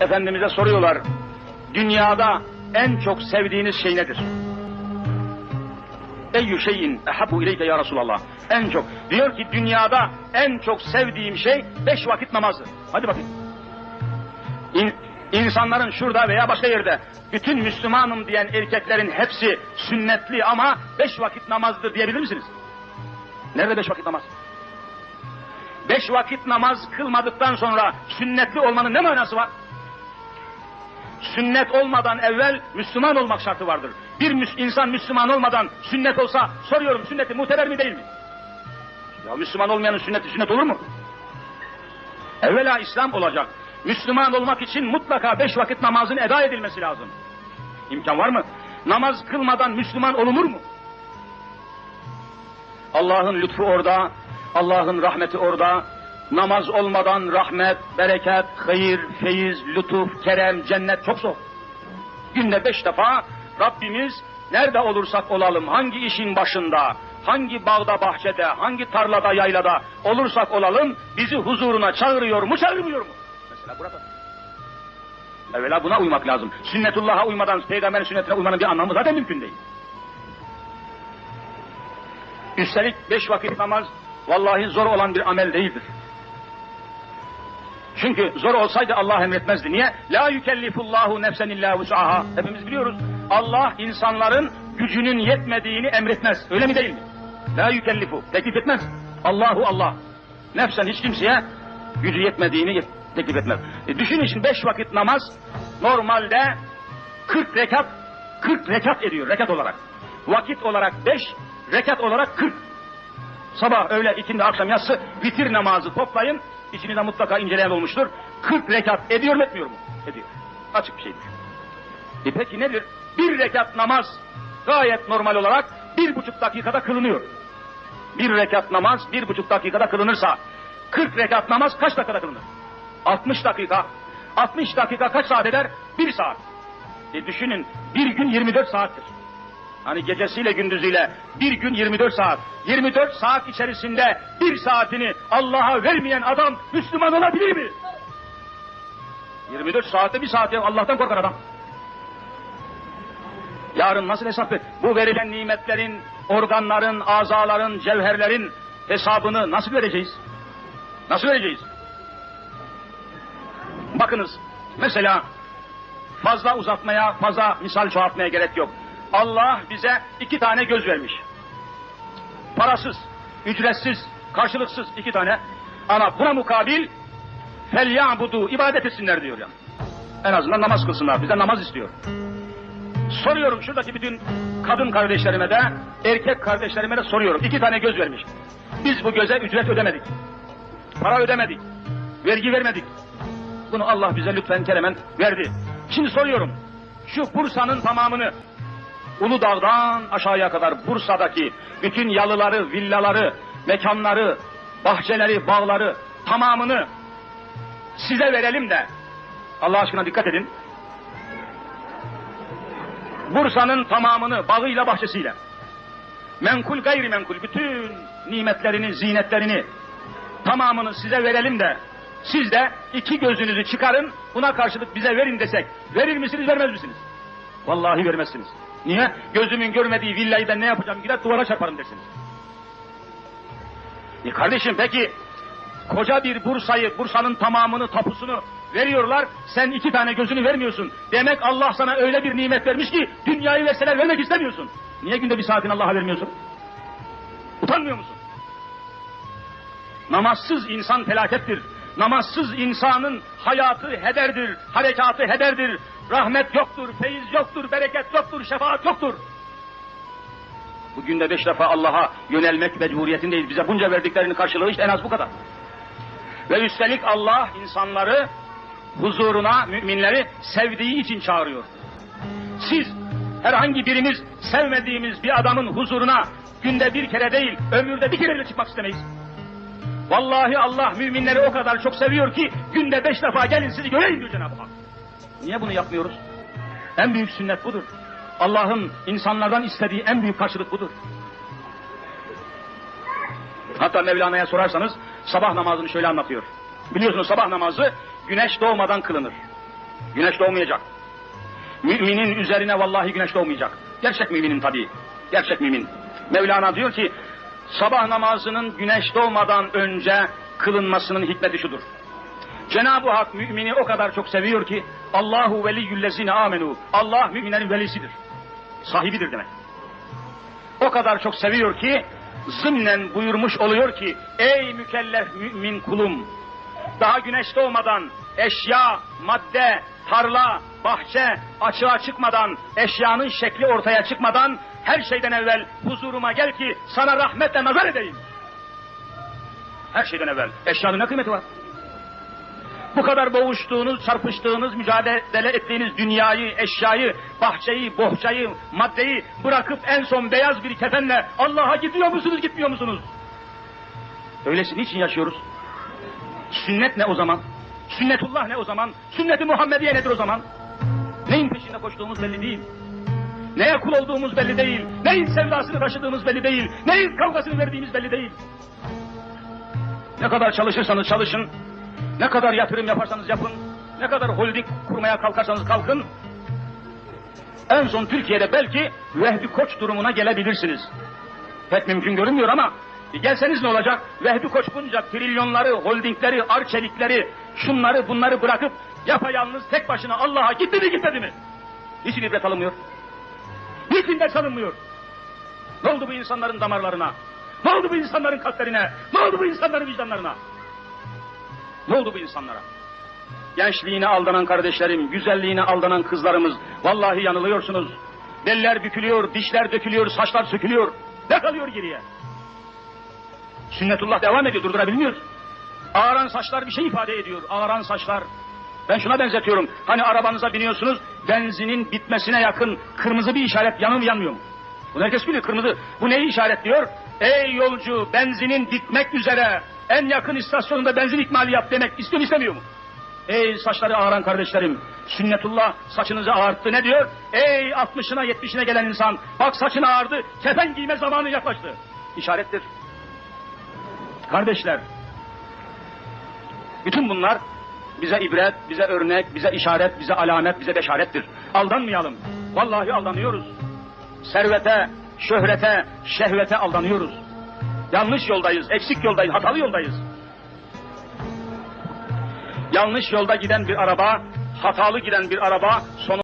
Efendimiz'e soruyorlar. Dünyada en çok sevdiğiniz şey nedir? Eyyü şeyin ehabu ileyke ya Resulallah. En çok. Diyor ki dünyada en çok sevdiğim şey beş vakit namazdır. Hadi bakayım. İn, insanların şurada veya başka yerde bütün Müslümanım diyen erkeklerin hepsi sünnetli ama beş vakit namazdır diyebilir misiniz? Nerede beş vakit namaz? Beş vakit namaz kılmadıktan sonra sünnetli olmanın ne manası var? Sünnet olmadan evvel Müslüman olmak şartı vardır. Bir insan Müslüman olmadan sünnet olsa soruyorum sünneti muteber mi değil mi? Ya Müslüman olmayanın sünneti sünnet olur mu? Evvela İslam olacak. Müslüman olmak için mutlaka beş vakit namazın eda edilmesi lazım. İmkan var mı? Namaz kılmadan Müslüman olunur mu? Allah'ın lütfu orada, Allah'ın rahmeti orada. Namaz olmadan rahmet, bereket, hayır, feyiz, lütuf, kerem, cennet çok zor. Günde beş defa Rabbimiz nerede olursak olalım, hangi işin başında, hangi bağda, bahçede, hangi tarlada, yaylada olursak olalım bizi huzuruna çağırıyor mu, çağırmıyor mu? Mesela burada. Evvela buna uymak lazım. Sünnetullah'a uymadan peygamberin sünnetine uymanın bir anlamı zaten mümkün değil. Üstelik beş vakit namaz vallahi zor olan bir amel değildir. Çünkü zor olsaydı Allah emretmezdi. Niye? La yükellifullahu nefsen illa vus'aha. Hepimiz biliyoruz. Allah insanların gücünün yetmediğini emretmez. Öyle mi değil mi? La yükellifu. Teklif etmez. Allahu Allah. Nefsen hiç kimseye gücü yetmediğini yet- teklif etmez. E düşünün şimdi beş vakit namaz normalde 40 rekat 40 rekat ediyor rekat olarak. Vakit olarak 5, rekat olarak 40. Sabah, öğle, ikindi, akşam, yatsı vitir namazı toplayın. İçinizde mutlaka inceleyen olmuştur. 40 rekat ediyor mu etmiyor mu? Ediyor. Açık bir şeydir. E peki nedir? Bir rekat namaz gayet normal olarak bir buçuk dakikada kılınıyor. Bir rekat namaz bir buçuk dakikada kılınırsa 40 rekat namaz kaç dakikada kılınır? 60 dakika. 60 dakika kaç saat eder? Bir saat. E düşünün bir gün 24 saattir. Hani gecesiyle gündüzüyle bir gün 24 saat. 24 saat içerisinde bir saatini Allah'a vermeyen adam Müslüman olabilir mi? 24 saatte bir saat Allah'tan korkan adam. Yarın nasıl hesap et? Bu verilen nimetlerin, organların, azaların, cevherlerin hesabını nasıl vereceğiz? Nasıl vereceğiz? Bakınız mesela fazla uzatmaya, fazla misal çoğaltmaya gerek yok. Allah bize iki tane göz vermiş. Parasız, ücretsiz, karşılıksız iki tane. Ama buna mukabil felyabudu ibadet etsinler diyor ya. En azından namaz kılsınlar. Bize namaz istiyor. Soruyorum şuradaki bütün kadın kardeşlerime de, erkek kardeşlerime de soruyorum. İki tane göz vermiş. Biz bu göze ücret ödemedik. Para ödemedik. Vergi vermedik. Bunu Allah bize lütfen keremen verdi. Şimdi soruyorum. Şu Bursa'nın tamamını Uludağ'dan aşağıya kadar Bursa'daki bütün yalıları, villaları, mekanları, bahçeleri, bağları tamamını size verelim de Allah aşkına dikkat edin. Bursa'nın tamamını bağıyla bahçesiyle menkul gayrimenkul bütün nimetlerini, zinetlerini tamamını size verelim de siz de iki gözünüzü çıkarın buna karşılık bize verin desek verir misiniz vermez misiniz? Vallahi vermezsiniz. Niye? Gözümün görmediği villayı ben ne yapacağım? Gider duvara çarparım dersiniz. E kardeşim peki koca bir Bursa'yı, Bursa'nın tamamını, tapusunu veriyorlar. Sen iki tane gözünü vermiyorsun. Demek Allah sana öyle bir nimet vermiş ki dünyayı verseler vermek istemiyorsun. Niye günde bir saatini Allah'a vermiyorsun? Utanmıyor musun? Namazsız insan felakettir. Namazsız insanın hayatı hederdir, harekatı hederdir. Rahmet yoktur, feyiz yoktur, bereket yoktur, şefaat yoktur. Bugün de beş defa Allah'a yönelmek mecburiyetindeyiz. Bize bunca verdiklerinin karşılığı işte en az bu kadar. Ve üstelik Allah insanları huzuruna, müminleri sevdiği için çağırıyor. Siz herhangi birimiz sevmediğimiz bir adamın huzuruna günde bir kere değil, ömürde bir kere bile çıkmak istemeyiz. Vallahi Allah müminleri o kadar çok seviyor ki günde beş defa gelin sizi göreyim diyor Cenab-ı Hak. Niye bunu yapmıyoruz? En büyük sünnet budur. Allah'ın insanlardan istediği en büyük karşılık budur. Hatta Mevlana'ya sorarsanız sabah namazını şöyle anlatıyor. Biliyorsunuz sabah namazı güneş doğmadan kılınır. Güneş doğmayacak. Müminin üzerine vallahi güneş doğmayacak. Gerçek müminin tabii. Gerçek mümin. Mevlana diyor ki sabah namazının güneş doğmadan önce kılınmasının hikmeti şudur. Cenab-ı Hak mümini o kadar çok seviyor ki Allahu veliyyüllezine amenu. Allah müminlerin velisidir. Sahibidir demek. O kadar çok seviyor ki zımnen buyurmuş oluyor ki ey mükellef mümin kulum daha güneş doğmadan eşya, madde, tarla, bahçe açığa çıkmadan, eşyanın şekli ortaya çıkmadan her şeyden evvel huzuruma gel ki sana rahmetle nazar edeyim. Her şeyden evvel. Eşyanın ne kıymeti var? Bu kadar boğuştuğunuz, çarpıştığınız, mücadele ettiğiniz dünyayı, eşyayı, bahçeyi, bohçayı, maddeyi bırakıp en son beyaz bir kefenle Allah'a gidiyor musunuz, gitmiyor musunuz? Öylesi niçin yaşıyoruz? Sünnet ne o zaman? Sünnetullah ne o zaman? Sünnet-i Muhammediye nedir o zaman? Neyin peşinde koştuğumuz belli değil. Neye kul olduğumuz belli değil. Neyin sevdasını taşıdığımız belli değil. Neyin kavgasını verdiğimiz belli değil. Ne kadar çalışırsanız çalışın, ne kadar yatırım yaparsanız yapın, ne kadar holding kurmaya kalkarsanız kalkın, en son Türkiye'de belki Vehbi Koç durumuna gelebilirsiniz. Pek mümkün görünmüyor ama gelseniz ne olacak? Vehbi Koç bunca trilyonları, holdingleri, arçelikleri, şunları bunları bırakıp yapayalnız tek başına Allah'a gitti mi gitmedi mi? Niçin ibret alınmıyor? Niçin ders alınmıyor? Ne oldu bu insanların damarlarına? Ne oldu bu insanların kalplerine? Ne oldu bu insanların vicdanlarına? Ne oldu bu insanlara? Gençliğine aldanan kardeşlerim, güzelliğine aldanan kızlarımız, vallahi yanılıyorsunuz. Beller bükülüyor, dişler dökülüyor, saçlar sökülüyor. Ne kalıyor geriye? Sünnetullah devam ediyor, durdurabilmiyoruz. Ağaran saçlar bir şey ifade ediyor, ağaran saçlar. Ben şuna benzetiyorum, hani arabanıza biniyorsunuz, benzinin bitmesine yakın kırmızı bir işaret yanıyor mu yanmıyor mu? Bunu herkes biliyor, kırmızı. Bu neyi işaretliyor? Ey yolcu, benzinin bitmek üzere, en yakın istasyonunda benzin ikmali yap demek istiyor istemiyor mu? Ey saçları ağaran kardeşlerim, sünnetullah saçınızı ağarttı ne diyor? Ey 60'ına 70'ine gelen insan, bak saçın ağardı, kefen giyme zamanı yaklaştı. İşarettir. Kardeşler, bütün bunlar bize ibret, bize örnek, bize işaret, bize alamet, bize beşarettir. Aldanmayalım. Vallahi aldanıyoruz. Servete, şöhrete, şehvete aldanıyoruz. Yanlış yoldayız, eksik yoldayız, hatalı yoldayız. Yanlış yolda giden bir araba, hatalı giden bir araba sonu